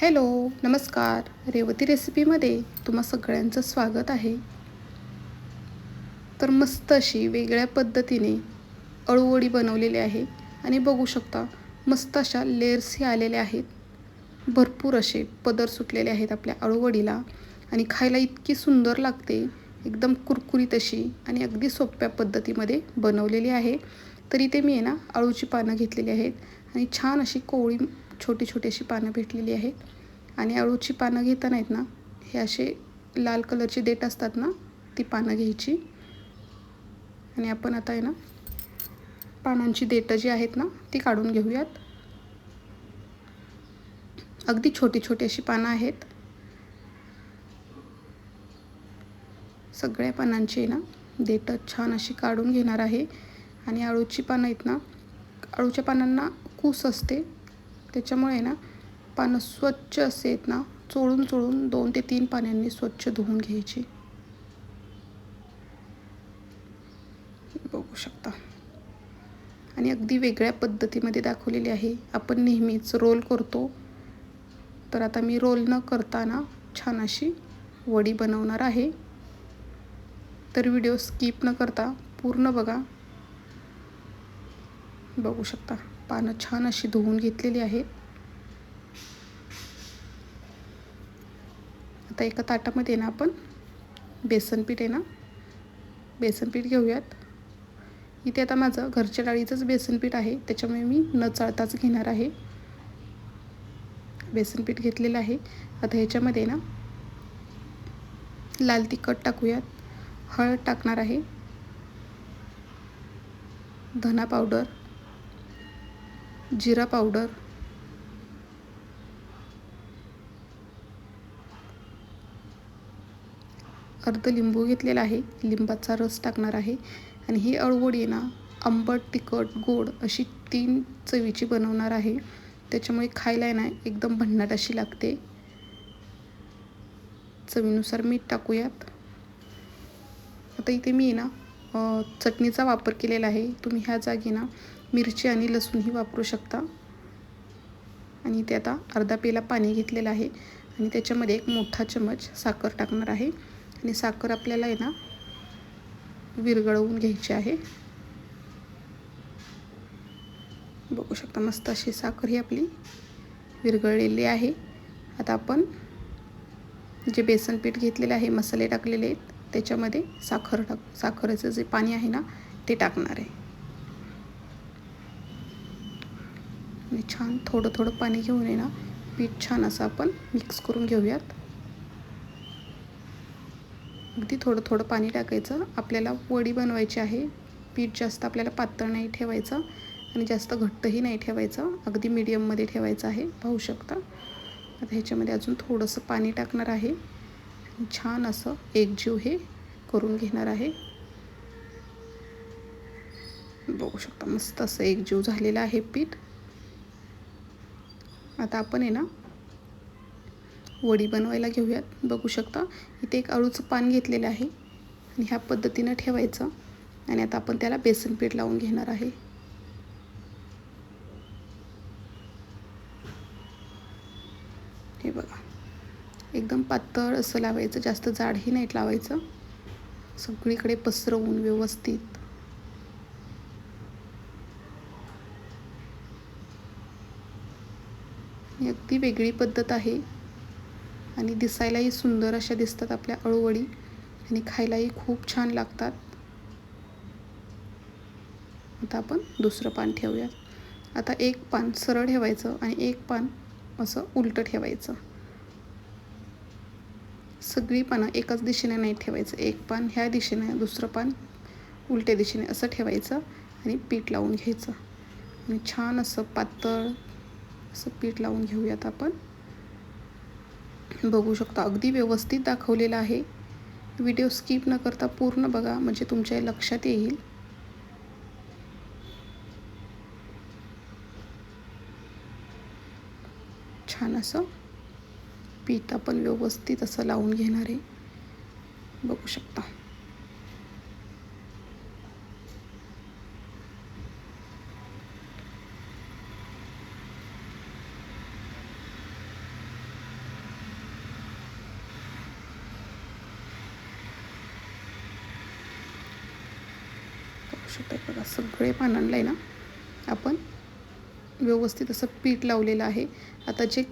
Hello नमस्कार. रेवती रेसिपीमध्ये तुम्हा सगळ्यांचं स्वागत आहे. तर मस्त अशी वेगळ्या पद्धतीने अळूवडी बनवलेली आहे आणि बघू शकता मस्त अशा लेअर्सही आलेल्या आहेत. भरपूर असे पदर सुटलेले आहेत आपल्या अळूवडीला आणि खायला इतकी सुंदर लागते. एकदम कुरकुरीत अशी आणि अगदी सोप्या पद्धतीमध्ये बनवलेली आहे. तर इथे मी आहे ना अळूची पानं घेतलेली आहेत आणि छान अशी कोवळी छोटी छोटी अशी पानं भेटलेली आहेत. आणि अळूची पानं घेताना आहेत ना हे असे लाल कलरची देठ असतात ना ती पानं घ्यायची. आणि आपण आता आहे ना पानांची देठं जी आहेत ना ती काढून घेऊयात. अगदी छोटी छोटी अशी पानं आहेत. सगळ्या पानांची ना देठं छान अशी काढून घेणार आहे. आणि अळूची पानं आहेत ना अळूच्या पानांना कूस असते. त्याच्यामुळे ना पानं स्वच्छ असे आहेत ना चोळून चोळून दोन ते तीन पाण्यांनी स्वच्छ धुवून घ्यायची. बघू शकता. आणि अगदी वेगळ्या पद्धतीमध्ये दाखवलेली आहे. आपण नेहमीच रोल करतो. तर आता मी रोल न करताना छान अशी वडी बनवणार आहे. तर व्हिडिओ स्किप न करता पूर्ण बघा. बघू शकता. पानं छान अशी धुवून घेतलेली आहेत आता एका ताटामध्ये ना आपण बेसन पीठ आहे ना बेसन पीठ घेऊयात. इथे आता माझं घरच्या डाळीचंच बेसन पीठ आहे त्याच्यामुळे मी न चाळताच घेणार आहे. बेसन पीठ घेतलेलं आहे. आता ह्याच्यामध्ये ना लाल तिखट टाकूयात. हळद टाकणार आहे. धना पावडर. जिरा पावडर. अर्ध लिंबू घेतलेला आहे. लिंबाचा रस टाकणार आहे. आणि ही अळवड ना आंबट तिखट गोड अशी तीन चवीची बनवणार आहे. त्याच्यामुळे खायला ना एकदम भन्नाट अशी लागते. चवीनुसार मीठ टाकूयात. आता इथे मी ना चटणीचा वापर केलेला आहे. तुम्ही ह्या जागी ना मिरची आणि लसूणही वापरू शकता. आणि ते आता अर्धा पेला पाणी घेतलेलं आहे. आणि त्याच्यामध्ये एक मोठा चमच साखर टाकणार आहे. आणि साखर आपल्याला आहे ना विरघळवून घ्यायची आहे. बघू शकता मस्त अशी साखर ही आपली विरघळलेली आहे. आता आपण जे बेसन पीठ घेतलेले आहे मसाले टाकलेले आहेत त्याच्यामध्ये साखर टाक साखरेचं जे पाणी आहे ना ते टाकणार आहे. आणि छान थोडं थोडं पाणी घेऊन आहे ना पीठ छान असं आपण मिक्स करून घेऊयात. अगदी थोडं थोडं पाणी टाकायचं. आपल्याला वडी बनवायची आहे. पीठ जास्त आपल्याला पातळ नाही ठेवायचं आणि जास्त घट्टही नाही ठेवायचं. अगदी मीडियममध्ये ठेवायचं आहे. पाहू शकता. आता ह्याच्यामध्ये अजून थोडंसं पाणी टाकणार आहे. छान असं एकजीव हे करून घेणार आहे. बघू शकता मस्त असं एकजीव झालेलं आहे पीठ. आता आपण आहे ना वडी बनवायला घेऊयात. बघू शकता इथे एक अळूचं पान घेतलेलं आहे. आणि ह्या पद्धतीनं ठेवायचं. आणि आता आपण त्याला बेसन पीठ लावून घेणार आहे. हे बघा. एकदम पातळ असं लावायचं. जास्त जाडही नाही लावायचं. सगळीकडे पसरवून व्यवस्थित. अगदी वेगळी पद्धत आहे. आणि दिसायलाही सुंदर अशा दिसतात आपल्या अळूवडी. आणि खायलाही खूप छान लागतात. आता आपण दुसरं पान ठेवूयात. आता एक पान सरळ ठेवायचं आणि एक पान असं उलटं ठेवायचं. सगळी पानं एकाच दिशेने नाही ठेवायचं. एक पान ह्या दिशेने दुसरं पान उलट्या दिशेने असं ठेवायचं आणि पीठ लावून घ्यायचं. आणि छान असं पातळ असं पीठ लावून घेऊयात आपण. बघू शकता अगदी व्यवस्थित दाखवलेलं आहे. व्हिडिओ स्किप न करता पूर्ण बघा म्हणजे तुमच्या लक्षात येईल. छान असं पीठ आपण व्यवस्थित असं लावून घेणार आहे. बघू शकता. शकता. बघा सगळे पानांना आहे ना आपण व्यवस्थित असं पीठ लावलेलं आहे. आता जे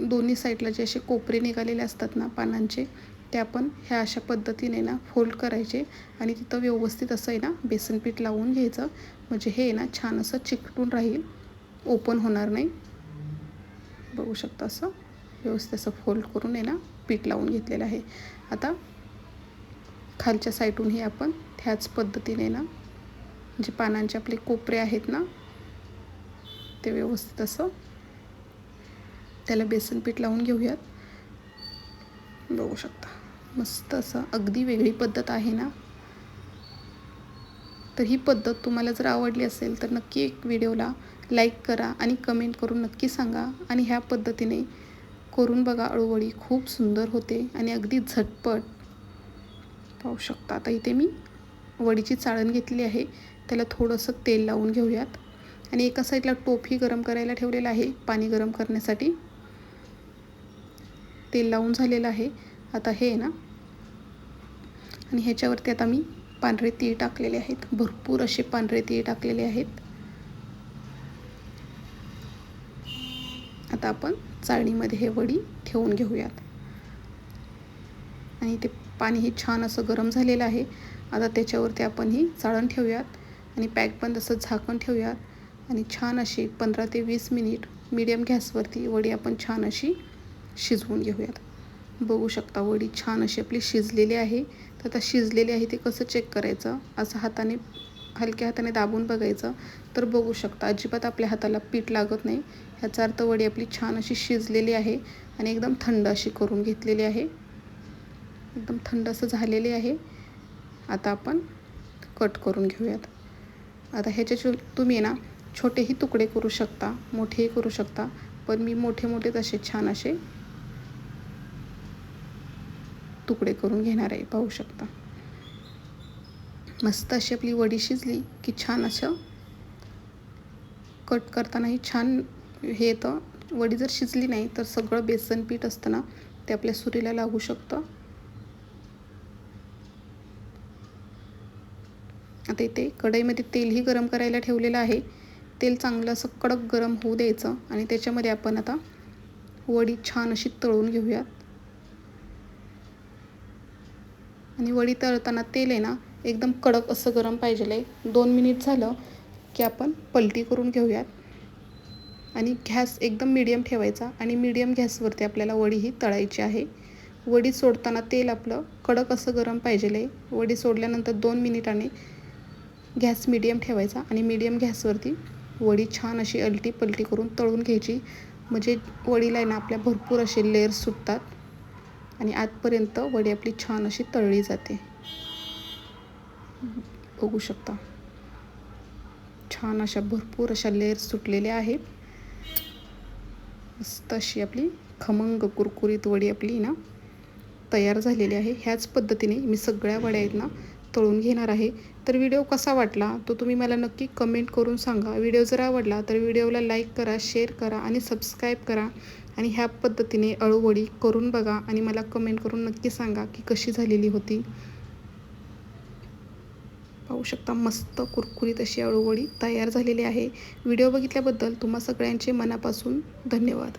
दोन्ही साईडला जे असे कोपरे निघालेले असतात ना पानांचे ते आपण ह्या अशा पद्धतीने ना फोल्ड करायचे आणि तिथं व्यवस्थित असं आहे ना बेसन पीठ लावून घ्यायचं. म्हणजे हे ना छान असं चिकटून राहील ओपन होणार नाही. बघू शकता असं व्यवस्थित असं फोल्ड करून आहे ना पीठ लावून घेतलेलं आहे. आता खालच्या साईडूनही आपण ह्याच पद्धतीने ना जे पानांचे आपले कोपरे आहेत ना ते व्यवस्थित असं त्याला बेसन पीठ लावून घेऊयात. बघू शकता. मस्त असं अगदी वेगळी पद्धत आहे ना. तर ही पद्धत तुम्हाला जर आवडली असेल तर नक्की एक व्हिडिओला लाईक करा आणि कमेंट करून नक्की सांगा आणि ह्या पद्धतीने करून बघा अळूवळी खूप सुंदर होते आणि अगदी झटपट. पाहू शकता. आता इथे मी वडीची चाळण घेतली आहे. त्याला थोडंसं तेल लावून घेऊयात. आणि एका साईडला टोपी गरम करायला ठेवलेलं आहे पाणी गरम करण्यासाठी. तेल लावून झालेलं आहे. आता हे ना. आणि ह्याच्यावरती आता मी पांढरे तीळ टाकलेले आहेत. भरपूर असे पांढरे तीळ टाकलेले आहेत. आता आपण चाळणीमध्ये हे वडी ठेवून घेऊयात. आणि ते पाणी हे छान असं गरम झालेलं आहे. आता त्याच्यावरती आपण ही चाळण ठेवूयात. आणि पॅक पण तसं झाकण ठेवूयात आणि छान अशी पंधरा ते वीस मिनिट मीडियम गॅसवरती वडी आपण छान अशी शिजवून घेऊयात. बघू शकता वडी छान अशी आपली शिजलेली आहे. तर आता शिजलेली आहे ते कसं चेक करायचं? असं हाताने हलक्या हाताने दाबून बघायचं. तर बघू शकता अजिबात आपल्या हाताला पीठ लागत नाही. ह्याचा अर्थ वडी आपली छान अशी शिजलेली आहे आणि एकदम थंड अशी करून घेतलेली आहे. एकदम थंड असं झालेली आहे. आता आपण कट करून घेऊयात. आता ह्याचे तुम्ही ना छोटेही तुकडे करू शकता मोठेही करू शकता पण मी मोठे मोठे तसे छान असे तुकडे करून घेणार आहे पाहू शकता. मस्त अशी आपली वडी शिजली की छान असं कट करतानाही छान हे येतं. वडी जर शिजली नाही तर सगळं बेसन पीठ असतं ना ते आपल्या सुरीला लागू शकतं. आता इथे कढईमध्ये तेलही गरम करायला ठेवलेलं आहे. तेल चांगलं असं कडक गरम होऊ द्यायचं आणि त्याच्यामध्ये आपण आता वडी छान अशी तळून घेऊयात. आणि वडी तळताना तेल आहे ना एकदम कडक असं गरम पाहिजे आहे दोन मिनिट झालं की आपण पलटी करून घेऊयात. आणि गॅस एकदम मिडियम ठेवायचा आणि मीडियम गॅसवरती आपल्याला वडी ही तळायची आहे. वडी सोडताना तेल आपलं कडक असं गरम पाहिजे आहे वडी सोडल्यानंतर दोन मिनिटाने गॅस मिडियम ठेवायचा आणि मिडियम गॅसवरती वडी छान अशी अलटी पलटी करून तळून घ्यायची. म्हणजे वडीला आहे ना आपल्या भरपूर असे लेअर्स सुटतात आणि आतपर्यंत वडी आपली छान अशी तळली जाते. बघू शकता. छान अशा भरपूर अशा लेअर्स सुटलेल्या आहेत. मस्त अशी आपली खमंग कुरकुरीत वडी आपली ना तयार झालेली आहे. ह्याच पद्धतीने मी सगळ्या वड्या आहेत ना तळून घेणार आहे. तर व्हिडिओ कसा वाटला तो तुम्ही मला नक्की कमेंट करून सांगा. व्हिडिओ जर आवडला तर व्हिडिओला लाईक करा शेअर करा आणि सबस्क्राईब करा. आणि ह्या पद्धतीने अळूवडी करून बघा आणि मला कमेंट करून नक्की सांगा की कशी झालेली होती. पाहू शकता मस्त कुरकुरीत अशी अळूवडी तयार झालेली आहे. व्हिडिओ बघितल्याबद्दल तुम्हा सगळ्यांचे मनापासून धन्यवाद.